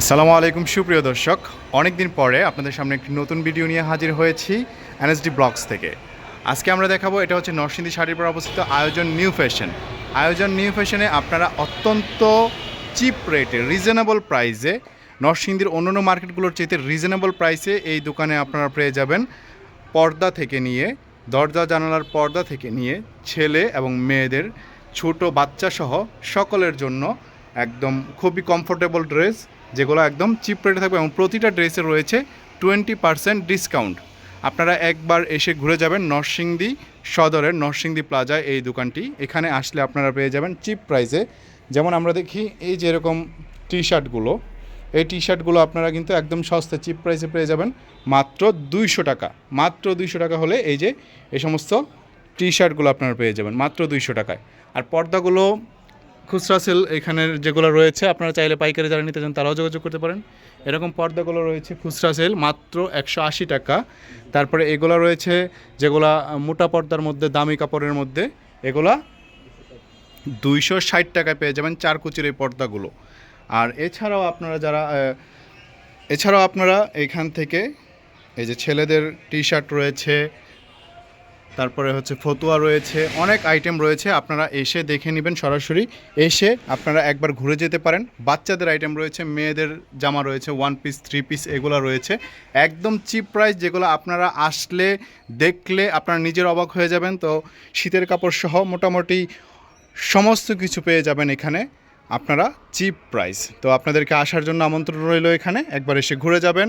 আসসালামু আলাইকুম, সুপ্রিয় দর্শক। অনেক দিন পরে আপনাদের সামনে একটি নতুন ভিডিও নিয়ে হাজির হয়েছি এনএসডি ব্লগস থেকে। আজকে আমরা দেখাবো, এটা হচ্ছে নরসিংদী শাড়ির পর অবস্থিত আয়োজন নিউ ফ্যাশন। আয়োজন নিউ ফ্যাশনে আপনারা অত্যন্ত চিপ রেটে রিজনেবল প্রাইসে নরসিংদীর অন্যান্য মার্কেটগুলোর চেয়ে রিজনেবল প্রাইসে এই দোকানে আপনারা পেয়ে যাবেন পর্দা থেকে নিয়ে, দরজা জানালার পর্দা থেকে নিয়ে, ছেলে এবং মেয়েদের, ছোট বাচ্চা সহ সকলের জন্য একদম খুবই কমফোর্টেবল ড্রেস যেগুলো একদম চিপ রেটে থাকবে এবং প্রতিটা ড্রেসে রয়েছে টোয়েন্টি পার্সেন্ট ডিসকাউন্ট আপনারা একবার এসে ঘুরে যাবেন নরসিংদী সদরের নরসিংদী প্লাজায় এই দোকানটি। এখানে আসলে আপনারা পেয়ে যাবেন চিপ প্রাইসে যেমন আমরা দেখি এই যে এরকম টি শার্টগুলো এই টি শার্টগুলো আপনারা কিন্তু একদম সস্তা চিপ প্রাইসে পেয়ে যাবেন মাত্র দুইশো টাকা। মাত্র দুইশো টাকা হলে এই যে এই সমস্ত টি শার্টগুলো আপনারা পেয়ে যাবেন, মাত্র দুইশো টাকায়। আর পর্দাগুলো খুচরা সেল এখানের যেগুলো রয়েছে, আপনারা চাইলে পাইকারি যারা নিতে চান তারাও যোগাযোগ করতে পারেন। এরকম পর্দাগুলো রয়েছে খুচরা সেল, মাত্র একশো আশি টাকা। তারপরে এগুলো রয়েছে যেগুলা মোটা পর্দার মধ্যে, দামি কাপড়ের মধ্যে, এগুলা দুইশো ষাট টাকায় পেয়ে যাবেন চার কুচির এই পর্দাগুলো। আর এছাড়াও আপনারা যারা এছাড়াও আপনারা এখান থেকে এই যে ছেলেদের টি শার্ট রয়েছে তারপরে হচ্ছে ফতুয়া রয়েছে, অনেক আইটেম রয়েছে, আপনারা এসে দেখে নেবেন সরাসরি। এসে আপনারা একবার ঘুরে যেতে পারেন। বাচ্চাদের আইটেম রয়েছে, মেয়েদের জামা রয়েছে ওয়ান পিস থ্রি পিস এগুলো রয়েছে। একদম চিপ প্রাইস যেগুলো আপনারা আসলে দেখলে আপনারা নিজের অবাক হয়ে যাবেন। তো শীতের কাপড় সহ মোটামুটি সমস্ত কিছু পেয়ে যাবেন এখানে। আপনারা চিপ প্রাইস তো আপনাদেরকে আসার জন্য আমন্ত্রণ রইল এখানে। একবার এসে ঘুরে যাবেন।